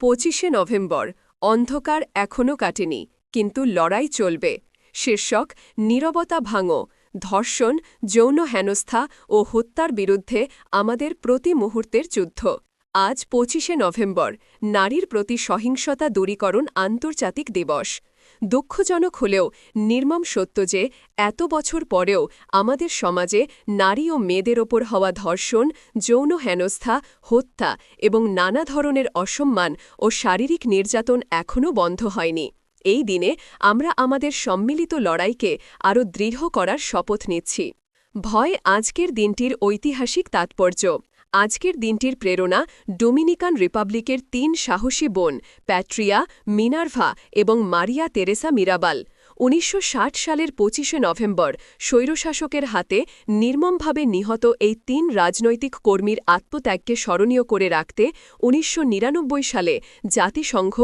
পঁচিশে নভেম্বর, অন্ধকার এখনও কাটেনি, কিন্তু লড়াই চলবে। শীর্ষক, নীরবতা ভাঙো, ধর্ষণ, যৌন হেনস্থা ও হত্যার বিরুদ্ধে আমাদের প্রতি মুহূর্তের যুদ্ধ। আজ পঁচিশে নভেম্বর, নারীর প্রতি সহিংসতা দূরীকরণ আন্তর্জাতিক দিবস। দুঃখজনক হলেও নির্মম সত্য যে, এত বছর পরেও আমাদের সমাজে নারী ও মেয়েদের ওপর হওয়া ধর্ষণ, যৌন হেনস্থা, হত্যা এবং নানা ধরনের অসম্মান ও শারীরিক নির্যাতন এখনও বন্ধ হয়নি। এই দিনে আমরা আমাদের সম্মিলিত লড়াইকে আরও দৃঢ় করার শপথ নিচ্ছি। ভয় আজকের দিনটির ঐতিহাসিক তাৎপর্য। আজকের দিনটির প্রেরণা ডোমিনিকান রিপাবলিকের তিন সাহসী বোন প্যাট্রিয়া, মিনার্ভা এবং মারিয়া তেরেসা মিরাবাল। উনিশশো ষাট সালের পঁচিশে নভেম্বর স্বৈরশাসকের হাতে নির্মমভাবে নিহত এই তিন রাজনৈতিক কর্মীর আত্মত্যাগকে স্মরণীয় করে রাখতে উনিশশো নিরানব্বই সালে জাতিসংঘ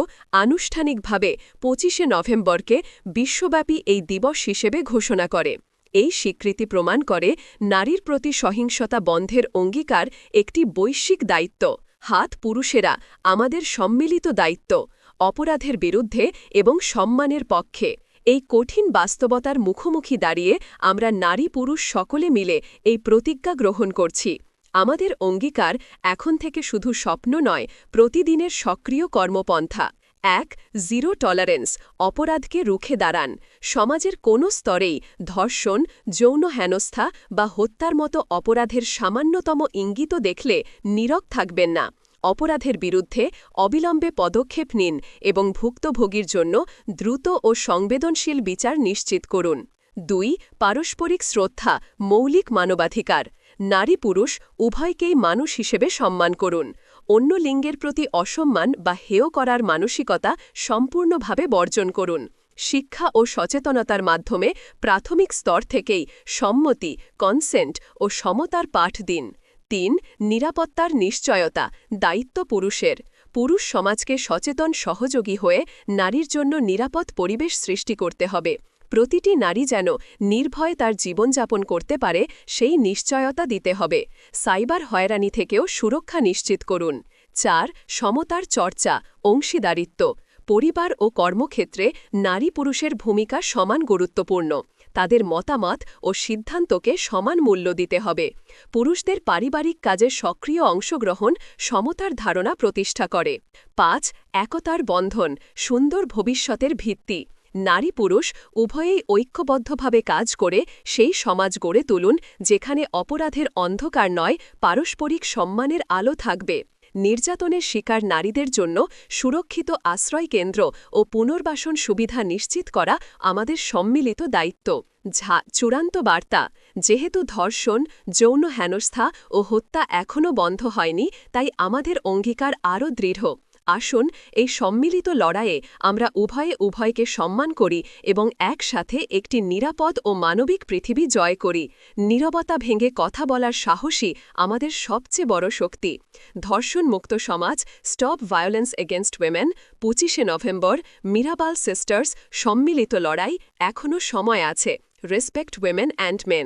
আনুষ্ঠানিকভাবে পঁচিশে নভেম্বরকে বিশ্বব্যাপী এই দিবস হিসেবে ঘোষণা করে। এই স্বীকৃতি প্রমাণ করে নারীর প্রতি সহিংসতা বন্ধের অঙ্গীকার একটি বৈশ্বিক দায়িত্ব। হাত পুরুষেরা আমাদের সম্মিলিত দায়িত্ব, অপরাধের বিরুদ্ধে এবং সম্মানের পক্ষে। এই কঠিন বাস্তবতার মুখোমুখি দাঁড়িয়ে আমরা নারী পুরুষ সকলে মিলে এই প্রতিজ্ঞা গ্রহণ করছি। আমাদের অঙ্গীকার এখন থেকে শুধু স্বপ্ন নয়, প্রতিদিনের সক্রিয় কর্মপন্থা। এক জিরো টলারেন্স অপরাধকে রুখে দাঁড়ান। সমাজের কোনো স্তরেই ধর্ষণ, যৌন হেনস্থা বা হত্যার মতো অপরাধের সামান্যতম ইঙ্গিত দেখলে নীরব থাকবেন না। অপরাধের বিরুদ্ধে অবিলম্বে পদক্ষেপ নিন এবং ভুক্তভোগীর জন্য দ্রুত ও সংবেদনশীল বিচার নিশ্চিত করুন। দুই, পারস্পরিক শ্রদ্ধা, মৌলিক মানবাধিকার। নারী পুরুষ উভয়কেই মানুষ হিসেবে সম্মান করুন। অন্য লিঙ্গের প্রতি অসম্মান বা হেয় করার মানসিকতা সম্পূর্ণভাবে বর্জন করুন। শিক্ষা ও সচেতনতার মাধ্যমে প্রাথমিক স্তর থেকেই সম্মতি কনসেন্ট ও সমতার পাঠ দিন। তিন, নিরাপত্তার নিশ্চয়তা, দায়িত্ব পুরুষের। পুরুষ সমাজকে সচেতন সহযোগী হয়ে নারীর জন্য নিরাপদ পরিবেশ সৃষ্টি করতে হবে। প্রতিটি নারী যেন নির্ভয়ে তার জীবনযাপন করতে পারে, সেই নিশ্চয়তা দিতে হবে। সাইবার হয়রানি থেকেও সুরক্ষা নিশ্চিত করুন। চার, সমতার চর্চা, অংশীদারিত্ব। পরিবার ও কর্মক্ষেত্রে নারী পুরুষের ভূমিকা সমান গুরুত্বপূর্ণ। তাদের মতামত ও সিদ্ধান্তকে সমান মূল্য দিতে হবে। পুরুষদের পারিবারিক কাজে সক্রিয় অংশগ্রহণ সমতার ধারণা প্রতিষ্ঠা করে। পাঁচ, একতার বন্ধন, সুন্দর ভবিষ্যতের ভিত্তি। নারী পুরুষ উভয়েই ঐক্যবদ্ধভাবে কাজ করে সেই সমাজ গড়ে তুলুন, যেখানে অপরাধের অন্ধকার নয়, পারস্পরিক সম্মানের আলো থাকবে। নির্যাতনের শিকার নারীদের জন্য সুরক্ষিত আশ্রয় কেন্দ্র ও পুনর্বাসন সুবিধা নিশ্চিত করা আমাদের সম্মিলিত দায়িত্ব। ঝা, চূড়ান্ত বার্তা। যেহেতু ধর্ষণ, যৌন হেনস্থা ও হত্যা এখনও বন্ধ হয়নি, তাই আমাদের অঙ্গীকার আরও দৃঢ়। আসুন, এই সম্মিলিত লড়াইয়ে আমরা উভয়ে উভয়কে সম্মান করি এবং একসাথে একটি নিরাপদ ও মানবিক পৃথিবী জয় করি। নীরবতা ভেঙে কথা বলার সাহসী আমাদের সবচেয়ে বড় শক্তি। ধর্ষণমুক্ত সমাজ, স্টপ ভায়োলেন্স এগেনস্ট উইমেন, পঁচিশে নভেম্বর, মিরাবাল সিস্টার্স সম্মিলিত লড়াই এখনও সময় আছে। Respect women and men.